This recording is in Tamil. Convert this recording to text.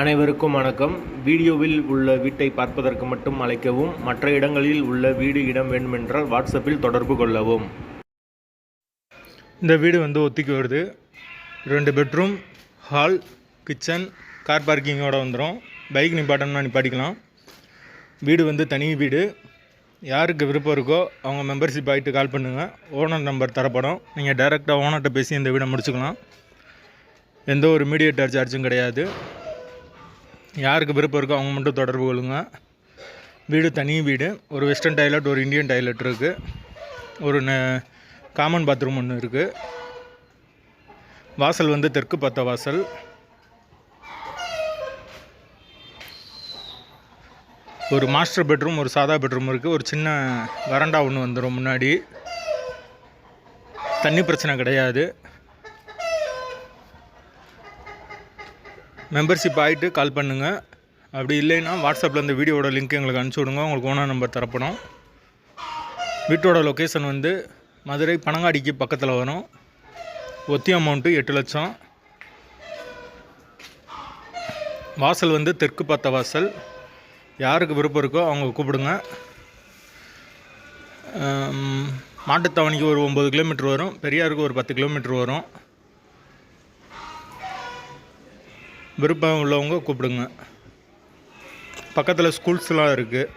அனைவருக்கும் வணக்கம். வீடியோவில் உள்ள வீட்டை பார்ப்பதற்கு மட்டும் அழைக்கவும் மற்ற இடங்களில் உள்ள வீடு இடம் வேண்டுமென்றால் வாட்ஸ்அப்பில் தொடர்பு கொள்ளவும். இந்த வீடு வந்து ஒத்திக்கு வருது. ரெண்டு பெட்ரூம் ஹால் கிச்சன் கார் பார்க்கிங்கோட வந்துடும் பைக் நிப்பாட்டம்னா நிப்பாட்டிக்கலாம். வீடு வந்து தனி வீடு. யாருக்கு விருப்பம் இருக்கோ அவங்க மெம்பர்ஷிப் ஆகிட்டு கால் பண்ணுங்கள் ஓனர் நம்பர் தரப்படும். நீங்கள் டைரெக்டாக ஓனர்கிட்ட பேசி இந்த வீடை முடிச்சுக்கலாம். எந்த ஒரு மீடியேட்டர் சார்ஜும் கிடையாது. யாருக்கு விருப்பம் இருக்கோ அவங்க மட்டும் தொடர்பு கொள்ளுங்க. வீடு தனி வீடு. ஒரு வெஸ்டர்ன் டாய்லெட் ஒரு இந்தியன் டாய்லெட் இருக்குது ஒரு காமன் பாத்ரூம் ஒன்று இருக்குது வாசல் வந்து தெற்கு பத்த வாசல். ஒரு மாஸ்டர் பெட்ரூம் ஒரு சாதா பெட்ரூம் இருக்குது ஒரு சின்ன வரண்டா ஒன்று வந்துடும் முன்னாடி. தண்ணி பிரச்சனை கிடையாது. மெம்பர்ஷிப் ஆகிட்டு கால் பண்ணுங்கள் அப்படி இல்லைன்னா வாட்ஸ்அப்பில் இந்த வீடியோட லிங்க் எங்களுக்கு அனுப்பிச்சி விடுங்க. உங்களுக்கு ஓனர் நம்பர் தரப்படும். வீட்டோட லொக்கேஷன் வந்து மதுரை பனங்காடிக்கு பக்கத்தில் வரும். ஒத்தி அமௌண்ட்டு எட்டு லட்சம். வாசல் வந்து தெற்கு பார்த்த வாசல். யாருக்கு விருப்பம் இருக்கோ அவங்க கூப்பிடுங்க. மாட்டுத்தாவணிக்கு ஒரு ஒம்பது கிலோமீட்டர் வரும். பெரியாருக்கு ஒரு பத்து கிலோமீட்டர் வரும். விருப்பம் உள்ளவங்க கூப்பிடுங்க. பக்கத்தில் ஸ்கூல்ஸ்லாம் இருக்குது